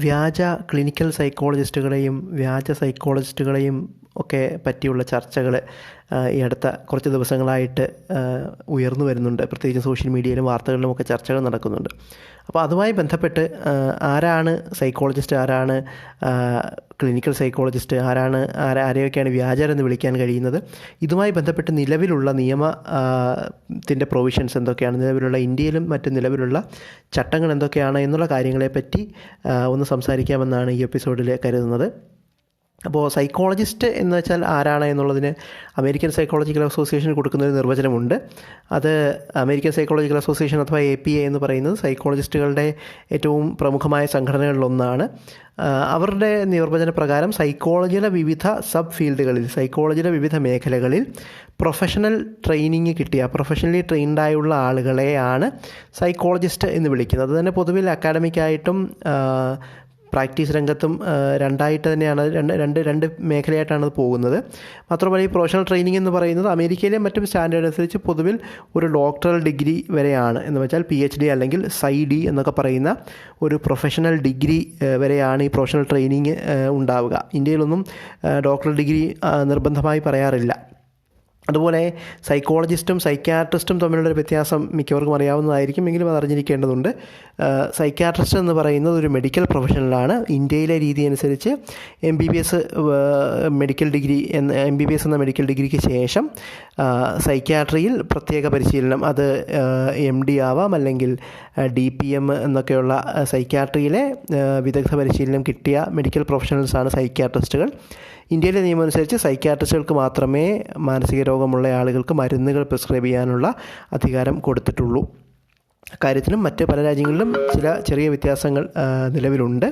വ്യാജ ക്ലിനിക്കൽ സൈക്കോളജിസ്റ്റുകളെയും വ്യാജ സൈക്കോളജിസ്റ്റുകളെയും ഒക്കെ പറ്റിയുള്ള ചർച്ചകൾ ഈ അടുത്ത കുറച്ച് ദിവസങ്ങളായിട്ട് ഉയർന്നു വരുന്നുണ്ട്. പ്രത്യേകിച്ച് സോഷ്യൽ മീഡിയയിലും വാർത്തകളിലും ഒക്കെ ചർച്ചകൾ നടക്കുന്നുണ്ട്. അപ്പോൾ അതുമായി ബന്ധപ്പെട്ട് ആരാണ് സൈക്കോളജിസ്റ്റ് ആരാണ് ക്ലിനിക്കൽ സൈക്കോളജിസ്റ്റ് ആരാണ് ആരാ ആരെയൊക്കെയാണ് വ്യാജരെന്ന് വിളിക്കാൻ കഴിയുന്നത്. ഇതുമായി ബന്ധപ്പെട്ട് നിലവിലുള്ള നിയമത്തിന്റെ പ്രൊവിഷൻസ് എന്തൊക്കെയാണ് നിലവിലുള്ള ഇന്ത്യയിലും മറ്റ് നിലവിലുള്ള ചട്ടങ്ങൾ എന്തൊക്കെയാണ് എന്നുള്ള കാര്യങ്ങളെപ്പറ്റി ഒന്ന് സംസാരിക്കാമെന്നാണ് ഈ എപ്പിസോഡിൽ കരുതുന്നത്. അപ്പോൾ സൈക്കോളജിസ്റ്റ് എന്ന് വെച്ചാൽ ആരാണ് എന്നുള്ളതിന് അമേരിക്കൻ സൈക്കോളജിക്കൽ അസോസിയേഷൻ കൊടുക്കുന്ന ഒരു നിർവചനമുണ്ട്. അത് അമേരിക്കൻ സൈക്കോളജിക്കൽ അസോസിയേഷൻ അഥവാ എ പി എ എന്ന് പറയുന്നത് സൈക്കോളജിസ്റ്റുകളുടെ ഏറ്റവും പ്രമുഖമായ സംഘടനകളിലൊന്നാണ്. അവരുടെ നിർവചന പ്രകാരം സൈക്കോളജിയിലെ വിവിധ സബ് ഫീൽഡുകളിൽ സൈക്കോളജിയിലെ വിവിധ മേഖലകളിൽ പ്രൊഫഷണൽ ട്രെയിനിങ് കിട്ടിയ പ്രൊഫഷണലി ട്രെയിൻഡായുള്ള ആളുകളെയാണ് സൈക്കോളജിസ്റ്റ് എന്ന് വിളിക്കുന്നത്. അത് തന്നെ പൊതുവിൽ അക്കാഡമിക്കായിട്ടും പ്രാക്ടീസ് രംഗത്തും രണ്ടായിട്ട് തന്നെയാണ് രണ്ട് രണ്ട് രണ്ട് മേഖലയായിട്ടാണ് അത് പോകുന്നത്. മാത്രമല്ല ഈ പ്രൊഫഷണൽ ട്രെയിനിങ് എന്ന് പറയുന്നത് അമേരിക്കയിലെ മറ്റും സ്റ്റാൻഡേർഡ് അനുസരിച്ച് പൊതുവിൽ ഒരു ഡോക്ടറൽ ഡിഗ്രി വരെയാണ്. എന്ന് വെച്ചാൽ പി എച്ച് ഡി അല്ലെങ്കിൽ സൈ ഡി എന്നൊക്കെ പറയുന്ന ഒരു പ്രൊഫഷണൽ ഡിഗ്രി വരെയാണ് ഈ പ്രൊഫഷണൽ ട്രെയിനിങ് ഉണ്ടാവുക. ഇന്ത്യയിലൊന്നും ഡോക്ടറൽ ഡിഗ്രി നിർബന്ധമായി പറയാറില്ല. അതുപോലെ സൈക്കോളജിസ്റ്റും സൈക്യാട്രിസ്റ്റും തമ്മിലുള്ളൊരു വ്യത്യാസം മിക്കവർക്കും അറിയാവുന്നതായിരിക്കും. എങ്കിലും അത് അറിഞ്ഞിരിക്കേണ്ടതുണ്ട്. സൈക്യാട്രിസ്റ്റ് എന്ന് പറയുന്നത് ഒരു മെഡിക്കൽ പ്രൊഫഷണലാണ് ഇന്ത്യയിലെ രീതി അനുസരിച്ച് M B B S medical degree എന്ന എം ബി ബി എസ് എന്ന മെഡിക്കൽ ഡിഗ്രിക്ക് ശേഷം സൈക്യാട്രിയിൽ പ്രത്യേക പരിശീലനം അത് എം ഡി ആവാം അല്ലെങ്കിൽ ഡി പി എം എന്നൊക്കെയുള്ള സൈക്യാട്രിയിലെ വിദഗ്ധ പരിശീലനം കിട്ടിയ മെഡിക്കൽ പ്രൊഫഷണൽസാണ് സൈക്യാട്രിസ്റ്റുകൾ ഇന്ത്യയിലെ നിയമം അനുസരിച്ച് സൈക്യാട്രിസ്റ്റുകൾക്ക് മാത്രമേ മാനസിക രോഗമുള്ള ആളുകൾക്ക് മരുന്നുകൾ പ്രിസ്ക്രൈബ് ചെയ്യാനുള്ള അധികാരം കൊടുത്തിട്ടുള്ളൂ. കാര്യത്തിലും മറ്റ് പല രാജ്യങ്ങളിലും ചില ചെറിയ വ്യത്യാസങ്ങൾ നിലവിലുണ്ട്.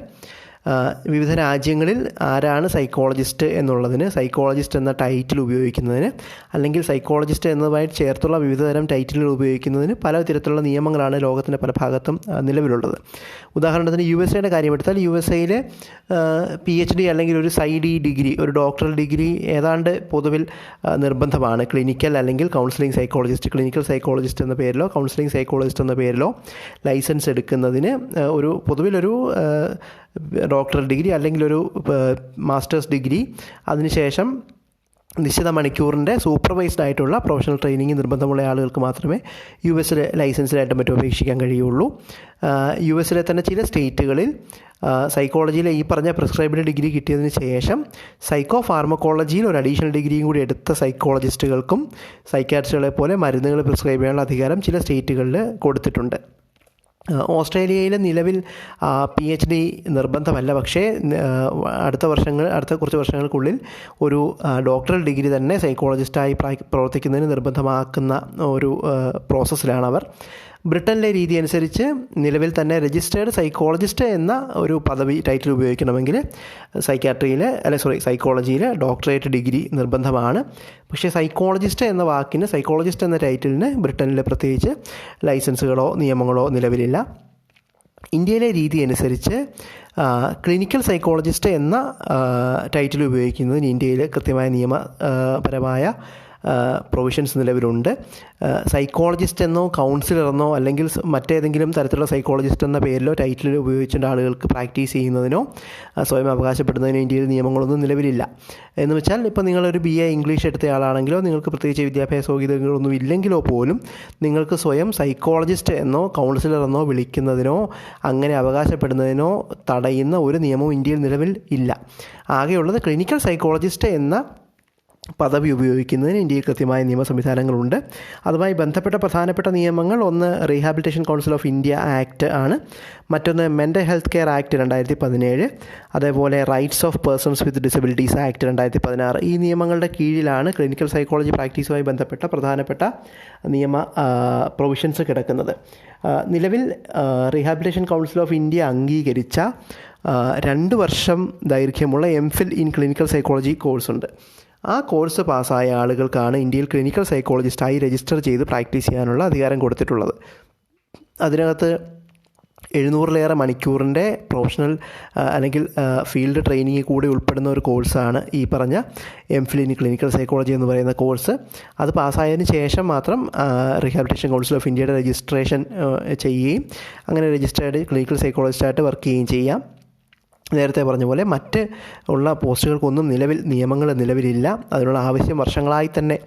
വിവിധ രാജ്യങ്ങളിൽ ആരാണ് സൈക്കോളജിസ്റ്റ് എന്നുള്ളതിന് സൈക്കോളജിസ്റ്റ് എന്ന ടൈറ്റിൽ ഉപയോഗിക്കുന്നതിന് അല്ലെങ്കിൽ സൈക്കോളജിസ്റ്റ് എന്നതുമായി ചേർത്തുള്ള വിവിധതരം ടൈറ്റിലുകൾ ഉപയോഗിക്കുന്നതിന് പല തരത്തിലുള്ള നിയമങ്ങളാണ് ലോകത്തിന്റെ പല ഭാഗത്തും നിലവിലുള്ളത്. ഉദാഹരണത്തിന് യു എസ് എയുടെ കാര്യമെടുത്താൽ യു എസ് എയിലെ പി എച്ച് ഡി അല്ലെങ്കിൽ ഒരു സൈ ഡി ഡിഗ്രി ഒരു ഡോക്ടറൽ ഡിഗ്രി ഏതാണ്ട് പൊതുവിൽ നിർബന്ധമാണ്. ക്ലിനിക്കൽ അല്ലെങ്കിൽ കൗൺസിലിംഗ് സൈക്കോളജിസ്റ്റ് ക്ലിനിക്കൽ സൈക്കോളജിസ്റ്റ് എന്ന പേരിലോ കൗൺസിലിംഗ് സൈക്കോളജിസ്റ്റ് എന്ന പേരിലോ ലൈസൻസ് എടുക്കുന്നതിന് ഒരു പൊതുവിലൊരു ഡോക്ടറൽ ഡിഗ്രി അല്ലെങ്കിൽ ഒരു മാസ്റ്റേഴ്സ് ഡിഗ്രി അതിനുശേഷം നിശ്ചിത മണിക്കൂറിന്റെ സൂപ്പർവൈസ്ഡ് ആയിട്ടുള്ള പ്രൊഫഷണൽ ട്രെയിനിങ് നിർബന്ധമുള്ള ആളുകൾക്ക് മാത്രമേ യു എസിലെ ലൈസൻസിലായിട്ട് മറ്റും അപേക്ഷിക്കാൻ കഴിയുള്ളൂ. യു എസിലെ തന്നെ ചില സ്റ്റേറ്റുകളിൽ സൈക്കോളജിയിലെ ഈ പറഞ്ഞ പ്രിസ്ക്രൈബ്ഡ് ഡിഗ്രി കിട്ടിയതിന് ശേഷം സൈക്കോ ഫാർമക്കോളജിയിൽ ഒരു അഡീഷണൽ ഡിഗ്രിയും കൂടി എടുത്ത സൈക്കോളജിസ്റ്റുകൾക്കും സൈക്കാട്രിസ്റ്റുകളെ പോലെ മരുന്നുകൾ പ്രിസ്ക്രൈബ് ചെയ്യാനുള്ള അധികാരം ചില സ്റ്റേറ്റുകളിൽ കൊടുത്തിട്ടുണ്ട്. ഓസ്ട്രേലിയയിൽ നിലവിൽ പി എച്ച് ഡി നിർബന്ധമല്ല. പക്ഷേ അടുത്ത വർഷങ്ങൾ അടുത്ത കുറച്ച് വർഷങ്ങൾക്കുള്ളിൽ ഒരു ഡോക്ടറൽ ഡിഗ്രി തന്നെ സൈക്കോളജിസ്റ്റായി പ്രവർത്തിക്കുന്നതിന് നിർബന്ധമാക്കുന്ന ഒരു പ്രോസസ്സിലാണ് അവർ ബ്രിട്ടനിലെ രീതി അനുസരിച്ച് നിലവിൽ തന്നെ രജിസ്റ്റേർഡ് സൈക്കോളജിസ്റ്റ് എന്ന ഒരു പദവി ടൈറ്റിൽ ഉപയോഗിക്കണമെങ്കിൽ സൈക്കാട്രിയിൽ അല്ലെ സോറി സൈക്കോളജിയിൽ ഡോക്ടറേറ്റ് ഡിഗ്രി നിർബന്ധമാണ്. പക്ഷേ സൈക്കോളജിസ്റ്റ് എന്ന വാക്കിന് സൈക്കോളജിസ്റ്റ് എന്ന ടൈറ്റിലിന് ബ്രിട്ടനിൽ പ്രത്യേകിച്ച് ലൈസൻസുകളോ നിയമങ്ങളോ നിലവിലില്ല. ഇന്ത്യയിലെ രീതി അനുസരിച്ച് ക്ലിനിക്കൽ സൈക്കോളജിസ്റ്റ് എന്ന ടൈറ്റിൽ ഉപയോഗിക്കുന്നതിന് ഇന്ത്യയിൽ കൃത്യമായ നിയമപരമായ പ്രൊവിഷൻസ് നിലവിലുണ്ട്. സൈക്കോളജിസ്റ്റ് എന്നോ കൗൺസിലർ എന്നോ അല്ലെങ്കിൽ മറ്റേതെങ്കിലും തരത്തിലുള്ള സൈക്കോളജിസ്റ്റ് എന്ന പേരിലോ ടൈറ്റിൽ ഉപയോഗിച്ചിട്ട് ആളുകൾക്ക് പ്രാക്ടീസ് ചെയ്യുന്നതിനോ സ്വയം അവകാശപ്പെടുന്നതിനോ ഇന്ത്യയിൽ നിയമങ്ങളൊന്നും നിലവിലില്ല. എന്ന് വെച്ചാൽ ഇപ്പോൾ നിങ്ങളൊരു ബി എ ഇംഗ്ലീഷ് എടുത്ത ആളാണെങ്കിലോ നിങ്ങൾക്ക് പ്രത്യേകിച്ച് വിദ്യാഭ്യാസ യോഗ്യതകളൊന്നും ഇല്ലെങ്കിലോ പോലും നിങ്ങൾക്ക് സ്വയം സൈക്കോളജിസ്റ്റ് എന്നോ കൗൺസിലർ എന്നോ വിളിക്കുന്നതിനോ അങ്ങനെ അവകാശപ്പെടുന്നതിനോ തടയുന്ന ഒരു നിയമവും ഇന്ത്യയിൽ നിലവിൽ ഇല്ല. ആകെയുള്ളത് ക്ലിനിക്കൽ സൈക്കോളജിസ്റ്റ് എന്ന പദവി ഉപയോഗിക്കുന്നതിന് ഇന്ത്യയിൽ കൃത്യമായ നിയമ സംവിധാനങ്ങളുണ്ട് അതുമായി ബന്ധപ്പെട്ട പ്രധാനപ്പെട്ട നിയമങ്ങൾ ഒന്ന് rehabilitation council of India act ആണ്. മറ്റൊന്ന് മെന്റൽ ഹെൽത്ത് കെയർ ആക്ട് രണ്ടായിരത്തി പതിനേഴ് അതേപോലെ rights of persons with disabilities act രണ്ടായിരത്തി പതിനാറ് ഈ നിയമങ്ങളുടെ കീഴിലാണ് ക്ലിനിക്കൽ സൈക്കോളജി പ്രാക്ടീസുമായി ബന്ധപ്പെട്ട പ്രധാനപ്പെട്ട നിയമ പ്രൊവിഷൻസ് കിടക്കുന്നത്. നിലവിൽ റീഹാബിലിറ്റേഷൻ കൗൺസിൽ ഓഫ് ഇന്ത്യ അംഗീകരിച്ച രണ്ട് വർഷം ദൈർഘ്യമുള്ള M Phil in clinical psychology കോഴ്സുണ്ട് ആ കോഴ്സ് പാസ്സായ ആളുകൾക്കാണ് ഇന്ത്യയിൽ ക്ലിനിക്കൽ സൈക്കോളജിസ്റ്റായി രജിസ്റ്റർ ചെയ്ത് പ്രാക്ടീസ് ചെയ്യാനുള്ള അധികാരം കൊടുത്തിട്ടുള്ളത്. അതിനകത്ത് എഴുന്നൂറിലേറെ മണിക്കൂറിന്റെ പ്രൊഫഷണൽ അല്ലെങ്കിൽ ഫീൽഡ് ട്രെയിനിങ് കൂടി ഉൾപ്പെടുന്ന ഒരു കോഴ്സാണ് ഈ പറഞ്ഞ എം ഇൻ ക്ലിനിക്കൽ സൈക്കോളജി എന്ന് പറയുന്ന കോഴ്സ്. അത് പാസ്സായതിനു ശേഷം മാത്രം റീഹാബിലിറ്റേഷൻ കൗൺസിൽ ഓഫ് ഇന്ത്യയുടെ രജിസ്ട്രേഷൻ ചെയ്യുകയും അങ്ങനെ രജിസ്റ്റേർഡ് ക്ലിനിക്കൽ സൈക്കോളജിസ്റ്റായിട്ട് വർക്ക് ചെയ്യുകയും ചെയ്യാം. നേരത്തെ പറഞ്ഞ പോലെ മറ്റ് ഉള്ള പോസ്റ്റുകൾക്കൊന്നും നിലവിൽ നിയമങ്ങൾ നിലവിലില്ല. അതിനുള്ള ആവശ്യം വർഷങ്ങളായി തന്നെ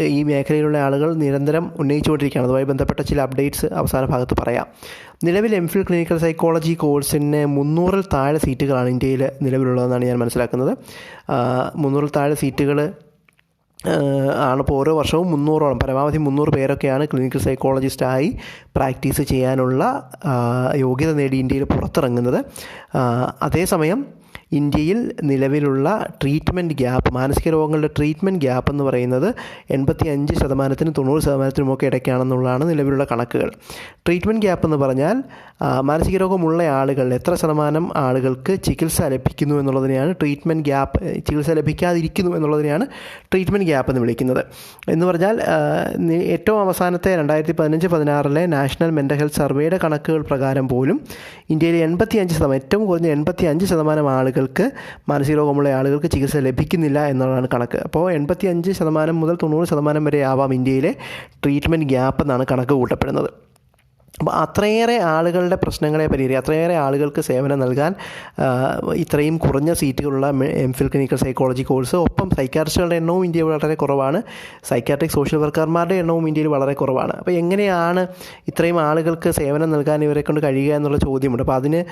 ഈ മേഖലയിലുള്ള ആളുകൾ നിരന്തരം ഉന്നയിച്ചുകൊണ്ടിരിക്കുകയാണ്. അതുമായി ബന്ധപ്പെട്ട ചില അപ്ഡേറ്റ്സ് അവസാന ഭാഗത്ത് പറയാം. നിലവിൽ എം ഫിൽ ക്ലിനിക്കൽ സൈക്കോളജി കോഴ്സിന് മുന്നൂറിൽ താഴെ സീറ്റുകളാണ് ഇന്ത്യയിൽ നിലവിലുള്ളതെന്നാണ് ഞാൻ മനസ്സിലാക്കുന്നത്. മുന്നൂറിൽ താഴെ സീറ്റുകൾ ആണ് ഇപ്പോൾ ഓരോ വർഷവും മുന്നൂറോളം പരമാവധി മുന്നൂറ് പേരൊക്കെയാണ് ക്ലിനിക്കൽ സൈക്കോളജിസ്റ്റായി പ്രാക്ടീസ് ചെയ്യാനുള്ള യോഗ്യത നേടി ഇന്ത്യയിൽ പുറത്തിറങ്ങുന്നത്. അതേസമയം ഇന്ത്യയിൽ നിലവിലുള്ള ട്രീറ്റ്മെന്റ് ഗ്യാപ്പ് മാനസിക രോഗങ്ങളുടെ ട്രീറ്റ്മെന്റ് ഗ്യാപ്പ് എന്ന് പറയുന്നത് എൺപത്തി അഞ്ച് ശതമാനത്തിനും തൊണ്ണൂറ് ശതമാനത്തിനുമൊക്കെ ഇടയ്ക്കാണെന്നുള്ളതാണ് നിലവിലുള്ള കണക്കുകൾ. ട്രീറ്റ്മെന്റ് ഗ്യാപ്പ് എന്ന് പറഞ്ഞാൽ മാനസിക രോഗമുള്ള ആളുകൾ എത്ര ശതമാനം ആളുകൾക്ക് ചികിത്സ ലഭിക്കുന്നു എന്നുള്ളതിനെയാണ് ട്രീറ്റ്മെന്റ് ഗ്യാപ്പ് ചികിത്സ ലഭിക്കാതിരിക്കുന്നു എന്നുള്ളതിനെയാണ് ട്രീറ്റ്മെന്റ് ഗ്യാപ്പ് എന്ന് വിളിക്കുന്നത്. എന്ന് പറഞ്ഞാൽ ഏറ്റവും അവസാനത്തെ രണ്ടായിരത്തി പതിനഞ്ച് പതിനാറിലെ നാഷണൽ മെന്റൽ ഹെൽത്ത് സർവേയുടെ കണക്കുകൾ പ്രകാരം പോലും ഇന്ത്യയിലെ എൺപത്തി അഞ്ച് ശതമാനം ഏറ്റവും കുറഞ്ഞ എൺപത്തി അഞ്ച് ശതമാനം ആളുകൾക്ക് മാനസിക രോഗമുള്ള ആളുകൾക്ക് ചികിത്സ ലഭിക്കുന്നില്ല എന്നുള്ളതാണ് കണക്ക്. അപ്പോൾ എൺപത്തി അഞ്ച് ശതമാനം മുതൽ തൊണ്ണൂറ് ശതമാനം വരെ ആവാം ഇന്ത്യയിലെ ട്രീറ്റ്മെന്റ് ഗ്യാപ്പ് എന്നാണ് കണക്ക് കൂട്ടപ്പെടുന്നത്. അപ്പോൾ അത്രയേറെ ആളുകളുടെ പ്രശ്നങ്ങളെ പരിഹരി അത്രയേറെ ആളുകൾക്ക് സേവനം നൽകാൻ ഇത്രയും കുറഞ്ഞ സീറ്റുകളുള്ള M phil clinical psychology course ഒപ്പം സൈക്കാട്രിസ്റ്റുകളുടെ എണ്ണവും ഇന്ത്യയിൽ വളരെ കുറവാണ്. സൈക്കാട്രിക് സോഷ്യൽ വർക്കർമാരുടെ എണ്ണവും ഇന്ത്യയിൽ വളരെ കുറവാണ്. അപ്പോൾ എങ്ങനെയാണ് ഇത്രയും ആളുകൾക്ക് സേവനം നൽകാൻ ഇവരെ കൊണ്ട് കഴിയുക എന്നുള്ള ചോദ്യമുണ്ട്. അപ്പോൾ അതിന്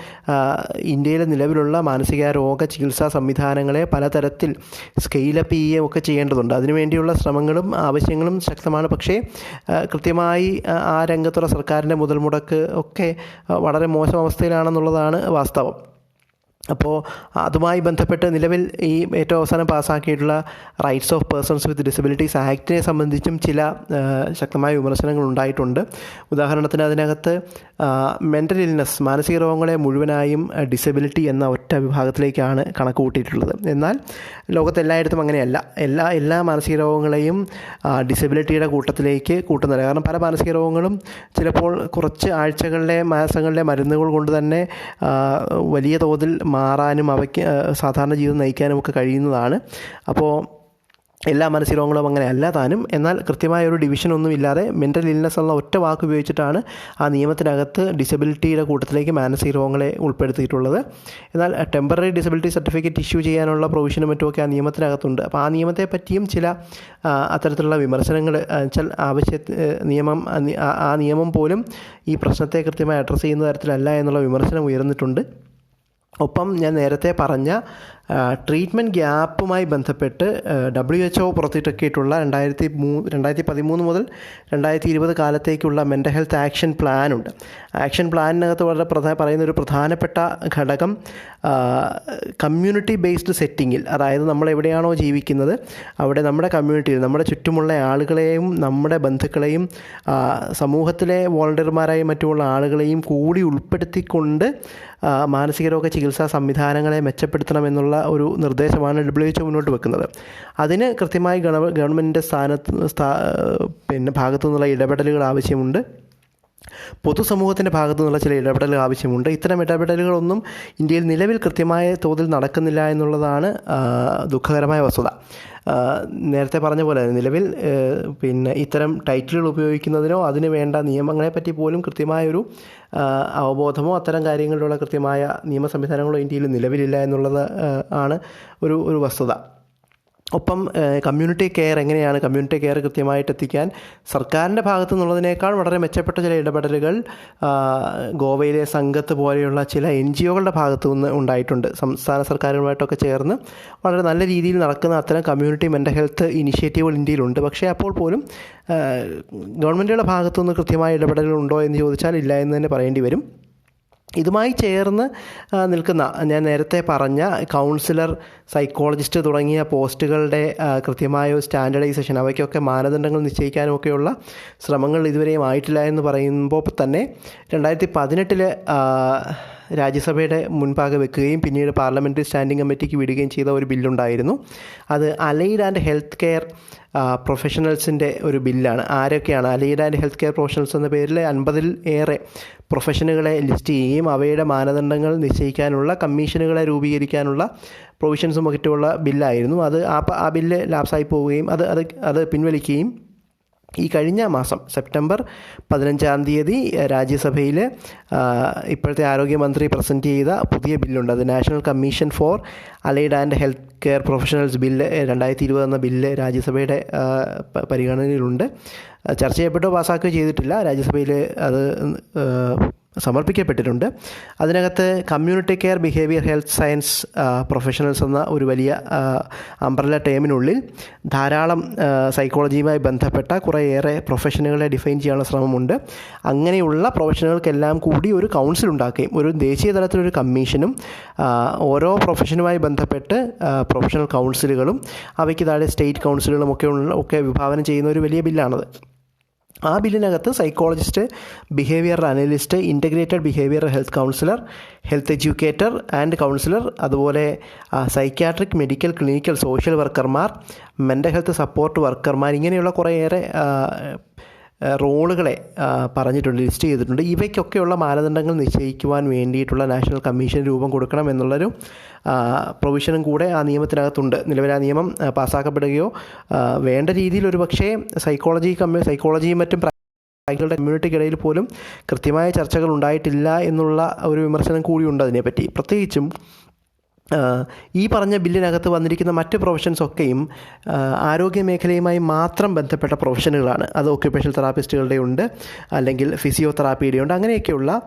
ഇന്ത്യയിലെ നിലവിലുള്ള മാനസിക രോഗ ചികിത്സാ സംവിധാനങ്ങളെ പലതരത്തിൽ സ്കെയിലപ്പ് ചെയ്യുകയും ഒക്കെ ചെയ്യേണ്ടതുണ്ട്. അതിനുവേണ്ടിയുള്ള ശ്രമങ്ങളും ആവശ്യങ്ങളും ശക്തമാണ്. പക്ഷേ കൃത്യമായി ആ, രംഗത്തുള്ള സർക്കാരിന്റെ മുതൽ മുടക്ക് ഒക്കെ വളരെ മോശം അവസ്ഥയിലാണെന്നുള്ളതാണ് വാസ്തവം. അപ്പോൾ അതുമായി ബന്ധപ്പെട്ട് നിലവിൽ ഈ ഏറ്റവും അവസാനം പാസ്സാക്കിയിട്ടുള്ള rights of persons with disabilities ആക്ടിനെ സംബന്ധിച്ചും ചില ശക്തമായ വിമർശനങ്ങൾ ഉണ്ടായിട്ടുണ്ട്. ഉദാഹരണത്തിന് അതിനകത്ത് മെന്റൽ ഇൽനെസ് മാനസിക രോഗങ്ങളെ മുഴുവനായും ഡിസബിലിറ്റി എന്ന ഒറ്റ വിഭാഗത്തിലേക്കാണ് കണക്ക് കൂട്ടിയിട്ടുള്ളത് എന്നാൽ ലോകത്തെല്ലായിടത്തും അങ്ങനെയല്ല. എല്ലാ എല്ലാ മാനസിക രോഗങ്ങളെയും ഡിസബിലിറ്റിയുടെ കൂട്ടത്തിലേക്ക് കൂട്ടുന്നില്ല കാരണം പല മാനസിക രോഗങ്ങളും ചിലപ്പോൾ കുറച്ച് ആഴ്ചകളിലെ മാസങ്ങളിലെ മരുന്നുകൾ കൊണ്ട് തന്നെ വലിയ തോതിൽ മാറാനും അവയ്ക്ക് സാധാരണ ജീവിതം നയിക്കാനും ഒക്കെ കഴിയുന്നതാണ്. അപ്പോൾ എല്ലാ മാനസിക രോഗങ്ങളും അങ്ങനെ അല്ല താനും. എന്നാൽ കൃത്യമായ ഒരു ഡിവിഷൻ ഒന്നും ഇല്ലാതെ മെന്റൽ ഇൽനെസ് എന്ന ഒറ്റ വാക്ക് ഉപയോഗിച്ചിട്ടാണ് ആ നിയമത്തിനകത്ത് ഡിസബിലിറ്റിയുടെ കൂട്ടത്തിലേക്ക് മാനസിക രോഗങ്ങളെ ഉൾപ്പെടുത്തിയിട്ടുള്ളത്. എന്നാൽ ടെമ്പററി ഡിസബിലിറ്റി സർട്ടിഫിക്കറ്റ് ഇഷ്യൂ ചെയ്യാനുള്ള പ്രൊവിഷനും മറ്റുമൊക്കെ ആ നിയമത്തിനകത്തുണ്ട്. അപ്പോൾ ആ നിയമത്തെ പറ്റിയും ചില അത്തരത്തിലുള്ള വിമർശനങ്ങൾ വെച്ചാൽ ആവശ്യ നിയമം ആ നിയമം പോലും ഈ പ്രശ്നത്തെ കൃത്യമായി അഡ്രസ്സ് ചെയ്യുന്ന തരത്തിലല്ല എന്നുള്ള വിമർശനം ഉയർന്നിട്ടുണ്ട്. ഒപ്പം ഞാൻ നേരത്തെ പറഞ്ഞ ട്രീറ്റ്മെന്റ് ഗ്യാപ്പുമായി ബന്ധപ്പെട്ട് ഡബ്ല്യു എച്ച് ഒ പുറത്തിറക്കിയിട്ടുള്ള രണ്ടായിരത്തി മൂ രണ്ടായിരത്തി പതിമൂന്ന് മുതൽ രണ്ടായിരത്തി ഇരുപത് കാലത്തേക്കുള്ള മെന്റൽ ഹെൽത്ത് ആക്ഷൻ പ്ലാനുണ്ട് ആക്ഷൻ പ്ലാനിനകത്ത് വളരെ പ്രധാന പറയുന്ന ഒരു പ്രധാനപ്പെട്ട ഘടകം കമ്മ്യൂണിറ്റി ബേസ്ഡ് സെറ്റിങ്ങിൽ അതായത് നമ്മൾ എവിടെയാണോ ജീവിക്കുന്നത് അവിടെ നമ്മുടെ കമ്മ്യൂണിറ്റിയിൽ നമ്മുടെ ചുറ്റുമുള്ള ആളുകളെയും നമ്മുടെ ബന്ധുക്കളെയും സമൂഹത്തിലെ വോളണ്ടിയർമാരായും മറ്റുമുള്ള ആളുകളെയും കൂടി ഉൾപ്പെടുത്തിക്കൊണ്ട് മാനസിക രോഗ ചികിത്സാ സംവിധാനങ്ങളെ മെച്ചപ്പെടുത്തണമെന്നുള്ള ഒരു നിർദ്ദേശമാണ് ഡബ്ല്യു എച്ച് മുന്നോട്ട് വെക്കുന്നത്. അതിന് കൃത്യമായി ഗവ ഗവൺമെന്റിന്റെ സ്ഥാനത്ത് സ്ഥാ പിന്നെ ഭാഗത്തു നിന്നുള്ള ഇടപെടലുകൾ ആവശ്യമുണ്ട്. പൊതുസമൂഹത്തിന്റെ ഭാഗത്തു നിന്നുള്ള ചില ഇടപെടൽ ആവശ്യമുണ്ട്. ഇത്തരം ഇടപെടലുകളൊന്നും ഇന്ത്യയിൽ നിലവിൽ കൃത്യമായ തോതിൽ നടക്കുന്നില്ല എന്നുള്ളതാണ് ദുഃഖകരമായ വസ്തുത. നേരത്തെ പറഞ്ഞ പോലെ നിലവിൽ പിന്നെ ഇത്തരം ടൈറ്റിലുകൾ ഉപയോഗിക്കുന്നതിനോ അതിന് വേണ്ട നിയമങ്ങളെപ്പറ്റി പോലും കൃത്യമായൊരു അവബോധമോ അത്തരം കാര്യങ്ങളിലുള്ള കൃത്യമായ നിയമ സംവിധാനങ്ങളോ ഇന്ത്യയിൽ നിലവിലില്ല എന്നുള്ളത് ആണ് ഒരു ഒരു വസ്തുത. ഒപ്പം കമ്മ്യൂണിറ്റി കെയർ എങ്ങനെയാണ് കമ്മ്യൂണിറ്റി കെയർ കൃത്യമായിട്ട് എത്തിക്കാൻ? സർക്കാരിന്റെ ഭാഗത്തു നിന്നുള്ളതിനേക്കാൾ വളരെ മെച്ചപ്പെട്ട ചില ഇടപെടലുകൾ ഗോവയിലെ സംഘത്ത് പോലെയുള്ള ചില എൻ ജി ഒകളുടെ ഭാഗത്തു നിന്ന് ഉണ്ടായിട്ടുണ്ട്. സംസ്ഥാന സർക്കാരുമായിട്ടൊക്കെ ചേർന്ന് വളരെ നല്ല രീതിയിൽ നടക്കുന്ന അത്തരം കമ്മ്യൂണിറ്റി മെന്റൽ ഹെൽത്ത് ഇനിഷ്യേറ്റീവുകൾ ഇന്ത്യയിലുണ്ട്. പക്ഷേ അപ്പോൾ പോലും ഗവൺമെന്റുകളുടെ ഭാഗത്തു നിന്ന് കൃത്യമായ ഇടപെടലുകൾ ഉണ്ടോ എന്ന് ചോദിച്ചാൽ ഇല്ല എന്ന് തന്നെ പറയേണ്ടി വരും. ഇതുമായി ചേർന്ന് നിൽക്കുന്ന ഞാൻ നേരത്തെ പറഞ്ഞ കൗൺസിലർ സൈക്കോളജിസ്റ്റ് തുടങ്ങിയ പോസ്റ്റുകളുടെ കൃത്യമായ സ്റ്റാൻഡർഡൈസേഷൻ അവയ്ക്കൊക്കെ മാനദണ്ഡങ്ങൾ നിശ്ചയിക്കാനുമൊക്കെയുള്ള ശ്രമങ്ങൾ ഇതുവരെയും ആയിട്ടില്ല എന്ന് പറയുമ്പോൾ തന്നെ രണ്ടായിരത്തി പതിനെട്ടിൽ രാജ്യസഭയുടെ മുൻപാകെ വെക്കുകയും പിന്നീട് പാർലമെന്ററി സ്റ്റാൻഡിംഗ് കമ്മിറ്റിക്ക് വിടുകയും ചെയ്ത ഒരു ബില്ലുണ്ടായിരുന്നു. അത് അലൈഡ് ആൻഡ് ഹെൽത്ത് കെയർ പ്രൊഫഷണൽസിന്റെ ഒരു ബില്ലാണ്. ആരൊക്കെയാണ് allied and health care professionals എന്ന പേരിൽ അൻപതിൽ ഏറെ പ്രൊഫഷനുകളെ ലിസ്റ്റ് ചെയ്യുകയും അവയുടെ മാനദണ്ഡങ്ങൾ നിശ്ചയിക്കാനുള്ള കമ്മീഷനുകളെ രൂപീകരിക്കാനുള്ള പ്രൊവിഷൻസും മറ്റുമുള്ള ബില്ലായിരുന്നു. അത് ആ ആ ബില്ല് ലാപ്സായി പോവുകയും അത് അത് അത് പിൻവലിക്കുകയും ഈ കഴിഞ്ഞ മാസം സെപ്റ്റംബർ പതിനഞ്ചാം തീയതി രാജ്യസഭയിൽ ഇപ്പോഴത്തെ ആരോഗ്യമന്ത്രി പ്രസന്റ് ചെയ്ത പുതിയ ബില്ലുണ്ട്. അത് national commission for allied and health care professionals bill രണ്ടായിരത്തി ഇരുപത് എന്ന ബില്ല് രാജ്യസഭയുടെ പരിഗണനയിലുണ്ട്. ചർച്ച ചെയ്യപ്പെട്ടോ പാസ്സാക്കുകയോ ചെയ്തിട്ടില്ല. രാജ്യസഭയിൽ അത് സമർപ്പിക്കപ്പെട്ടിട്ടുണ്ട്. അതിനകത്ത് community care behaviour health science professionals എന്ന ഒരു വലിയ അംബ്രല ടേമിനുള്ളിൽ ധാരാളം സൈക്കോളജിയുമായി ബന്ധപ്പെട്ട കുറേയേറെ പ്രൊഫഷനുകളെ ഡിഫൈൻ ചെയ്യാനുള്ള ശ്രമമുണ്ട്. അങ്ങനെയുള്ള പ്രൊഫഷനുകൾക്കെല്ലാം കൂടി ഒരു കൗൺസിൽ ഉണ്ടാക്കുകയും ഒരു ദേശീയ തലത്തിലൊരു കമ്മീഷനും ഓരോ പ്രൊഫഷനുമായി ബന്ധപ്പെട്ട് പ്രൊഫഷണൽ കൗൺസിലുകളും അവയ്ക്ക് താഴെ സ്റ്റേറ്റ് കൗൺസിലുകളും ഒക്കെ ഒക്കെ വിഭാവനം ചെയ്യുന്ന ഒരു വലിയ ബില്ലാണത്. ആ ബില്ലിനകത്ത് psychologist behaviour analyst integrated behaviour health counsellor health educator and counsellor അതുപോലെ സൈക്യാട്രിക് മെഡിക്കൽ ക്ലിനിക്കൽ സോഷ്യൽ വർക്കർമാർ മെന്റൽ ഹെൽത്ത് സപ്പോർട്ട് വർക്കർമാർ ഇങ്ങനെയുള്ള കുറേയേറെ റോളുകളെ പറഞ്ഞിട്ടുണ്ട് ലിസ്റ്റ് ചെയ്തിട്ടുണ്ട്. ഇവയ്ക്കൊക്കെയുള്ള മാനദണ്ഡങ്ങൾ നിശ്ചയിക്കുവാൻ വേണ്ടിയിട്ടുള്ള നാഷണൽ കമ്മീഷൻ രൂപം കൊടുക്കണം എന്നുള്ളൊരു പ്രൊവിഷനും കൂടെ ആ നിയമത്തിനകത്തുണ്ട്. നിലവിൽ ആ നിയമം പാസ്സാക്കപ്പെടുകയോ വേണ്ട രീതിയിൽ ഒരു പക്ഷേ സൈക്കോളജി കമ്മ്യൂ സൈക്കോളജിയും മറ്റും സൈക്കിളുടെ കമ്മ്യൂണിറ്റിക്കിടയിൽ പോലും കൃത്യമായ ചർച്ചകൾ ഉണ്ടായിട്ടില്ല എന്നുള്ള ഒരു വിമർശനം കൂടിയുണ്ട് അതിനെപ്പറ്റി. പ്രത്യേകിച്ചും ഈ പറഞ്ഞ ബില്ലിനകത്ത് വന്നിരിക്കുന്ന മറ്റ് പ്രൊഫഷൻസ് ഒക്കെയും ആരോഗ്യ മേഖലയുമായി മാത്രം ബന്ധപ്പെട്ട പ്രൊഫഷനുകളാണ് അത് ഓക്യുപ്പേഷണൽ തെറാപ്പിസ്റ്റുകളുടെ ഉണ്ട് അല്ലെങ്കിൽ ഫിസിയോതെറാപ്പിയുടെ ഉണ്ട് അങ്ങനെയൊക്കെയുള്ള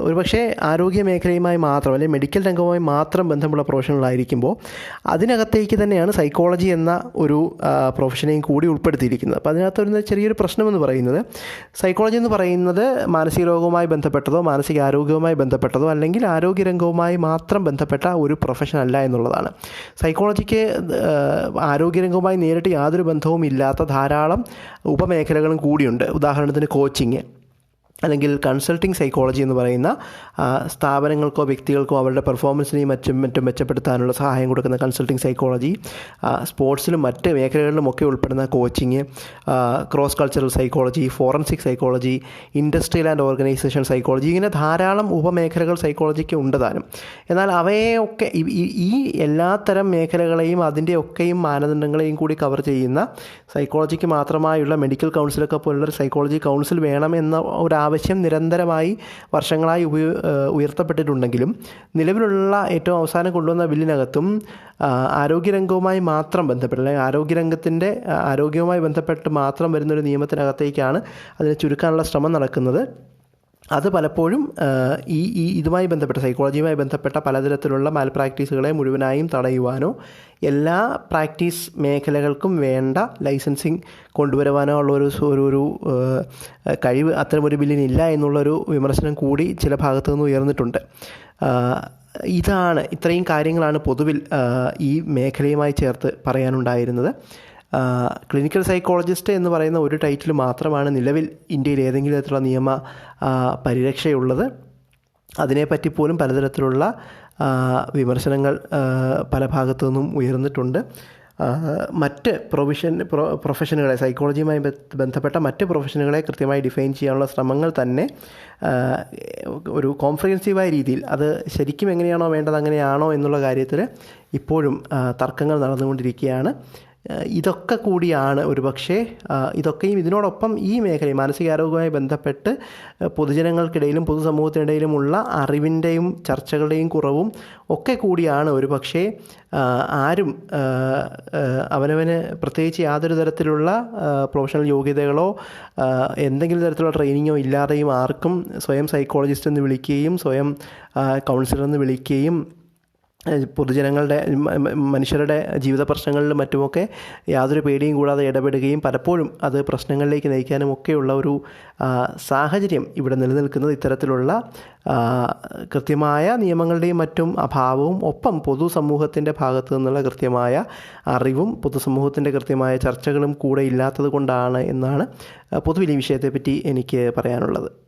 ഒരുപക്ഷെ ആരോഗ്യ മേഖലയുമായി മാത്രം അല്ലെങ്കിൽ മെഡിക്കൽ രംഗവുമായി മാത്രം ബന്ധമുള്ള പ്രൊഫഷനുകളായിരിക്കുമ്പോൾ അതിനകത്തേക്ക് തന്നെയാണ് സൈക്കോളജി എന്ന ഒരു പ്രൊഫഷനെയും കൂടി ഉൾപ്പെടുത്തിയിരിക്കുന്നത്. അപ്പോൾ അതിനകത്ത് വരുന്ന ചെറിയൊരു പ്രശ്നമെന്ന് പറയുന്നത് സൈക്കോളജി എന്ന് പറയുന്നത് മാനസിക രോഗവുമായി ബന്ധപ്പെട്ടതോ മാനസിക ആരോഗ്യവുമായി ബന്ധപ്പെട്ടതോ അല്ലെങ്കിൽ ആരോഗ്യരംഗവുമായി മാത്രം ബന്ധപ്പെട്ട ബന്ധപ്പെട്ട ഒരു പ്രൊഫഷൻ അല്ല എന്നുള്ളതാണ്. സൈക്കോളജിക്ക് ആരോഗ്യരംഗവുമായി നേരിട്ട് യാതൊരു ബന്ധവും ഇല്ലാത്ത ധാരാളം ഉപമേഖലകളും കൂടിയുണ്ട്. ഉദാഹരണത്തിന് കോച്ചിങ് അല്ലെങ്കിൽ കൺസൾട്ടിംഗ് സൈക്കോളജി എന്ന് പറയുന്ന സ്ഥാപനങ്ങൾക്കോ വ്യക്തികൾക്കോ അവരുടെ പെർഫോമൻസിനെയും മറ്റും മറ്റും മെച്ചപ്പെടുത്താനുള്ള സഹായം കൊടുക്കുന്ന കൺസൾട്ടിംഗ് സൈക്കോളജി സ്പോർട്സിലും മറ്റ് മേഖലകളിലും ഒക്കെ ഉൾപ്പെടുന്ന coaching cross cultural psychology forensic psychology industrial and organisation psychology ഇങ്ങനെ ധാരാളം ഉപമേഖലകൾ സൈക്കോളജിക്ക് ഉണ്ടതാനും എന്നാൽ അവയൊക്കെ ഈ എല്ലാത്തരം മേഖലകളെയും അതിന്റെ ഒക്കെയും മാനദണ്ഡങ്ങളെയും കൂടി കവർ ചെയ്യുന്ന സൈക്കോളജിക്ക് മാത്രമായുള്ള മെഡിക്കൽ കൗൺസിലൊക്കെ പോലുള്ളൊരു സൈക്കോളജി കൗൺസിൽ വേണമെന്ന ഒരു ആവശ്യം നിരന്തരമായി വർഷങ്ങളായി ഉപയോ ഉയർത്തപ്പെട്ടിട്ടുണ്ടെങ്കിലും നിലവിലുള്ള ഏറ്റവും അവസാനം കൊണ്ടുവന്ന ബില്ലിനകത്തും ആരോഗ്യരംഗവുമായി മാത്രം ബന്ധപ്പെട്ട് അല്ലെങ്കിൽ ആരോഗ്യരംഗത്തിന്റെ ആരോഗ്യവുമായി ബന്ധപ്പെട്ട് മാത്രം വരുന്നൊരു നിയമത്തിനകത്തേക്കാണ് അതിനെ ചുരുക്കാനുള്ള ശ്രമം നടക്കുന്നത്. അത് പലപ്പോഴും ഈ ഈ ഇതുമായി ബന്ധപ്പെട്ട സൈക്കോളജിയുമായി ബന്ധപ്പെട്ട പലതരത്തിലുള്ള മാൽ പ്രാക്ടീസുകളെ മുഴുവനായും തടയുവാനോ എല്ലാ പ്രാക്ടീസ് മേഖലകൾക്കും വേണ്ട ലൈസൻസിങ് കൊണ്ടുവരുവാനോ ഉള്ള ഒരു ഒരു കഴിവ് അത്തരമൊരു ബില്ലിനില്ല എന്നുള്ളൊരു വിമർശനം കൂടി ചില ഭാഗത്തു നിന്ന് ഉയർന്നിട്ടുണ്ട്. ഇതാണ് ഇത്രയും കാര്യങ്ങളാണ് പൊതുവിൽ ഈ മേഖലയുമായി ചേർത്ത് പറയാനുണ്ടായിരുന്നത്. ക്ലിനിക്കൽ സൈക്കോളജിസ്റ്റ് എന്ന് പറയുന്ന ഒരു ടൈറ്റിൽ മാത്രമാണ് നിലവിൽ ഇന്ത്യയിൽ ഏതെങ്കിലും തരത്തിലുള്ള നിയമ പരിരക്ഷയുള്ളത്. അതിനെപ്പറ്റി പോലും പലതരത്തിലുള്ള വിമർശനങ്ങൾ പല ഭാഗത്തു നിന്നും ഉയർന്നിട്ടുണ്ട്. മറ്റ് പ്രൊവിഷൻ പ്രൊഫഷനുകളെ സൈക്കോളജിയുമായി ബന്ധപ്പെട്ട മറ്റ് പ്രൊഫഷനുകളെ കൃത്യമായി ഡിഫൈൻ ചെയ്യാനുള്ള ശ്രമങ്ങൾ തന്നെ ഒരു കോംപ്രിഹെൻസീവായ രീതിയിൽ അത് ശരിക്കും എങ്ങനെയാണോ വേണ്ടത് അങ്ങനെയാണോ എന്നുള്ള കാര്യത്തിൽ ഇപ്പോഴും തർക്കങ്ങൾ നടന്നുകൊണ്ടിരിക്കുകയാണ്. ഇതൊക്കെ കൂടിയാണ് ഒരുപക്ഷെ ഇതൊക്കെയും ഇതിനോടൊപ്പം ഈ മേഖലയും മാനസികാരോഗ്യവുമായി ബന്ധപ്പെട്ട് പൊതുജനങ്ങൾക്കിടയിലും പൊതുസമൂഹത്തിനിടയിലുമുള്ള അറിവിന്റെയും ചർച്ചകളുടെയും കുറവും ഒക്കെ കൂടിയാണ് ഒരുപക്ഷെ ആരും അവനവന് പ്രത്യേകിച്ച് യാതൊരു തരത്തിലുള്ള പ്രൊഫഷണൽ യോഗ്യതകളോ എന്തെങ്കിലും തരത്തിലുള്ള ട്രെയിനിങ്ങോ ഇല്ലാതെയും ആർക്കും സ്വയം സൈക്കോളജിസ്റ്റ് എന്ന് വിളിക്കുകയും സ്വയം കൗൺസിലർ എന്ന് വിളിക്കുകയും പൊതുജനങ്ങളുടെ മനുഷ്യരുടെ ജീവിത പ്രശ്നങ്ങളിലും മറ്റുമൊക്കെ യാതൊരു പേടിയും കൂടാതെ ഇടപെടുകയും പലപ്പോഴും അത് പ്രശ്നങ്ങളിലേക്ക് നയിക്കാനും ഒക്കെയുള്ള ഒരു സാഹചര്യം ഇവിടെ നിലനിൽക്കുന്നത് ഇത്തരത്തിലുള്ള കൃത്യമായ നിയമങ്ങളുടെയും മറ്റും അഭാവവും ഒപ്പം പൊതുസമൂഹത്തിന്റെ ഭാഗത്തു നിന്നുള്ള കൃത്യമായ അറിവും പൊതുസമൂഹത്തിന്റെ കൃത്യമായ ചർച്ചകളും കൂടെ ഇല്ലാത്തത് കൊണ്ടാണ് എന്നാണ് പൊതുവിൽ ഈ വിഷയത്തെപ്പറ്റി എനിക്ക് പറയാനുള്ളത്.